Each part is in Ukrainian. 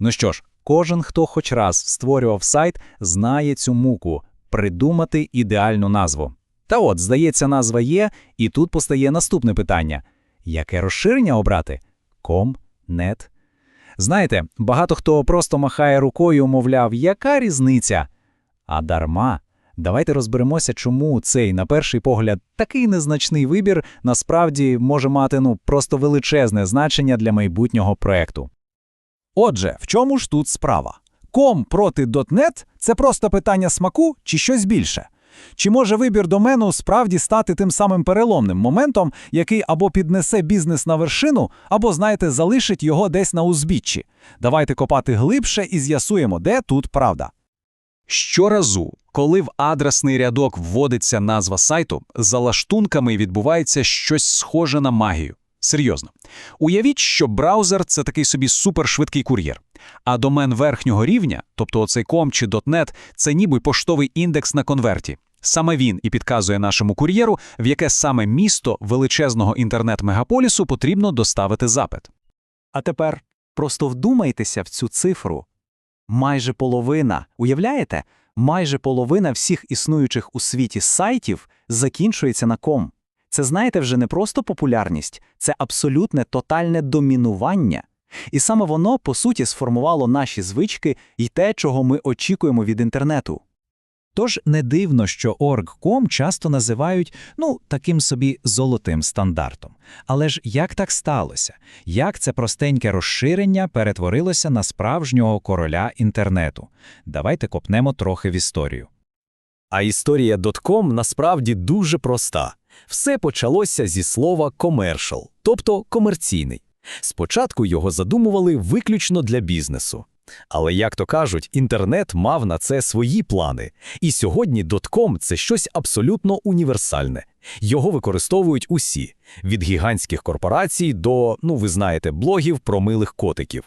Ну що ж, кожен, хто хоч раз створював сайт, знає цю муку придумати ідеальну назву. Та от, здається, назва є, і тут постає наступне питання: яке розширення обрати? Ком, нет. Знаєте, багато хто просто махає рукою, мовляв, яка різниця? А дарма. Давайте розберемося, чому цей, на перший погляд, такий незначний вибір насправді може мати ну просто величезне значення для майбутнього проекту. Отже, в чому ж тут справа? Ком проти .NET – це просто питання смаку чи щось більше? Чи може вибір домену справді стати тим самим переломним моментом, який або піднесе бізнес на вершину, або, знаєте, залишить його десь на узбіччі? Давайте копати глибше і з'ясуємо, де тут правда. Щоразу, коли в адресний рядок вводиться назва сайту, за лаштунками відбувається щось схоже на магію. Серйозно. Уявіть, що браузер – це такий собі супершвидкий кур'єр. А домен верхнього рівня, тобто оцей com чи .net, це ніби поштовий індекс на конверті. Саме він і підказує нашому кур'єру, в яке саме місто величезного інтернет-мегаполісу потрібно доставити запит. А тепер просто вдумайтеся в цю цифру. Майже половина, уявляєте? Майже половина всіх існуючих у світі сайтів закінчується на ком. Це, знаєте, вже не просто популярність, це абсолютне тотальне домінування. І саме воно, по суті, сформувало наші звички і те, чого ми очікуємо від інтернету. Тож не дивно, що org.com часто називають ну таким собі золотим стандартом. Але ж як так сталося? Як це простеньке розширення перетворилося на справжнього короля інтернету? Давайте копнемо трохи в історію. А історія .com насправді дуже проста. Все почалося зі слова commercial, тобто комерційний. Спочатку його задумували виключно для бізнесу. Але, як то кажуть, інтернет мав на це свої плани. І сьогодні .com – це щось абсолютно універсальне. Його використовують усі – від гігантських корпорацій до, ну ви знаєте, блогів про милих котиків.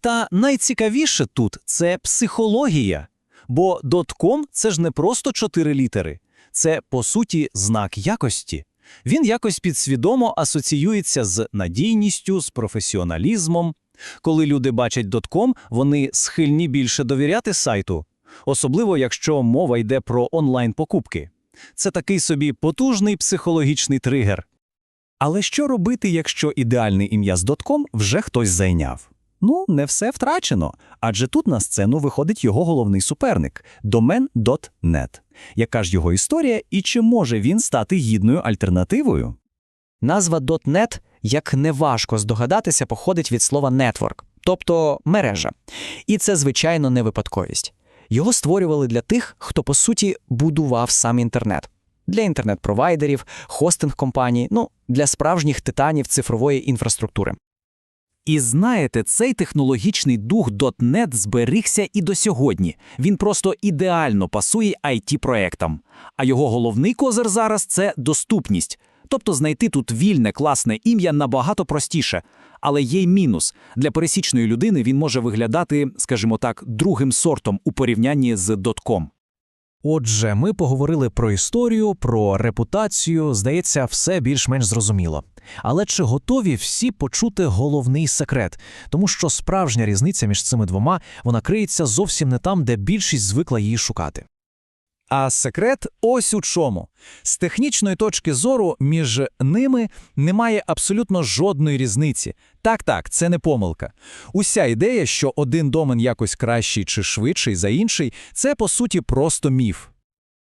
Та найцікавіше тут це психологія. Бо .com – це ж не просто чотири літери. Це, по суті, знак якості. Він якось підсвідомо асоціюється з надійністю, з професіоналізмом. Коли люди бачать .com, вони схильні більше довіряти сайту, особливо якщо мова йде про онлайн-покупки. Це такий собі потужний психологічний тригер. Але що робити, якщо ідеальне ім'я з .com вже хтось зайняв? Ну, не все втрачено, адже тут на сцену виходить його головний суперник – домен.net. Яка ж його історія і чи може він стати гідною альтернативою? Назва .NET, як неважко здогадатися, походить від слова network, тобто мережа. І це, звичайно, не випадковість. Його створювали для тих, хто, по суті, будував сам інтернет. Для інтернет-провайдерів, хостинг-компаній, ну, для справжніх титанів цифрової інфраструктури. І знаєте, цей технологічний дух .NET зберігся і до сьогодні. Він просто ідеально пасує IT-проектам. А його головний козир зараз – це доступність. Тобто знайти тут вільне, класне ім'я набагато простіше. Але є й мінус. Для пересічної людини він може виглядати, скажімо так, другим сортом у порівнянні з .com. Отже, ми поговорили про історію, про репутацію, здається, все більш-менш зрозуміло. Але чи готові всі почути головний секрет? Тому що справжня різниця між цими двома вона криється зовсім не там, де більшість звикла її шукати. А секрет ось у чому. З технічної точки зору між ними немає абсолютно жодної різниці. Так-так, це не помилка. Уся ідея, що один домен якось кращий чи швидший за інший, це по суті просто міф.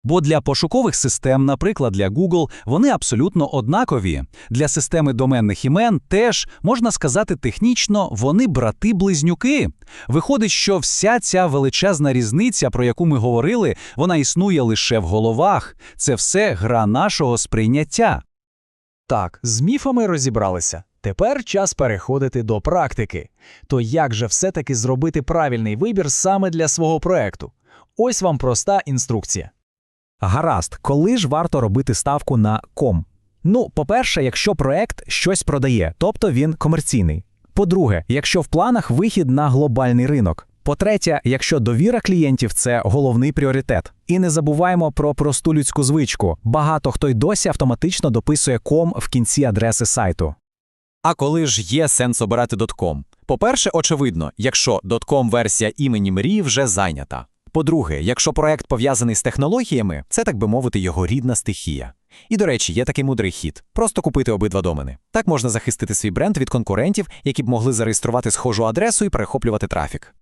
Бо для пошукових систем, наприклад, для Google, вони абсолютно однакові. Для системи доменних імен теж, можна сказати технічно, вони брати-близнюки. Виходить, що вся ця величезна різниця, про яку ми говорили, вона існує лише в головах. Це все гра нашого сприйняття. Так, з міфами розібралися. Тепер час переходити до практики. То як же все-таки зробити правильний вибір саме для свого проекту? Ось вам проста інструкція. Гаразд, коли ж варто робити ставку на ком? Ну, по-перше, якщо проект щось продає, тобто він комерційний. По-друге, якщо в планах вихід на глобальний ринок. По-третє, якщо довіра клієнтів це головний пріоритет. І не забуваємо про просту людську звичку. Багато хто й досі автоматично дописує ком в кінці адреси сайту. А коли ж є сенс обирати .com? По-перше, очевидно, якщо .com версія імені мрії вже зайнята. По-друге, якщо проект пов'язаний з технологіями, це, так би мовити, його рідна стихія. І, до речі, є такий мудрий хід – просто купити обидва домени. Так можна захистити свій бренд від конкурентів, які б могли зареєструвати схожу адресу і перехоплювати трафік.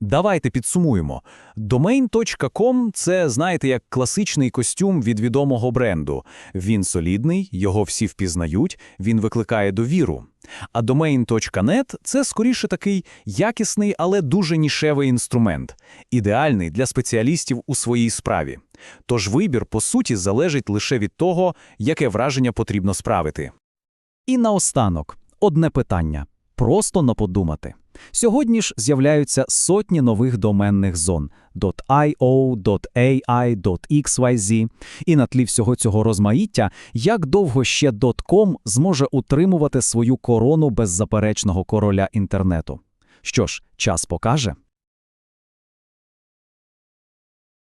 Давайте підсумуємо. Domain.com – це, знаєте, як класичний костюм від відомого бренду. Він солідний, його всі впізнають, він викликає довіру. А domain.net – це скоріше такий якісний, але дуже нішевий інструмент, ідеальний для спеціалістів у своїй справі. Тож вибір, по суті, залежить лише від того, яке враження потрібно справити. І наостанок, одне питання. Просто на подумати. Сьогодні ж з'являються сотні нових доменних зон .io, .ai, .xyz. І на тлі всього цього розмаїття, як довго ще .com зможе утримувати свою корону беззаперечного короля інтернету? Що ж, час покаже.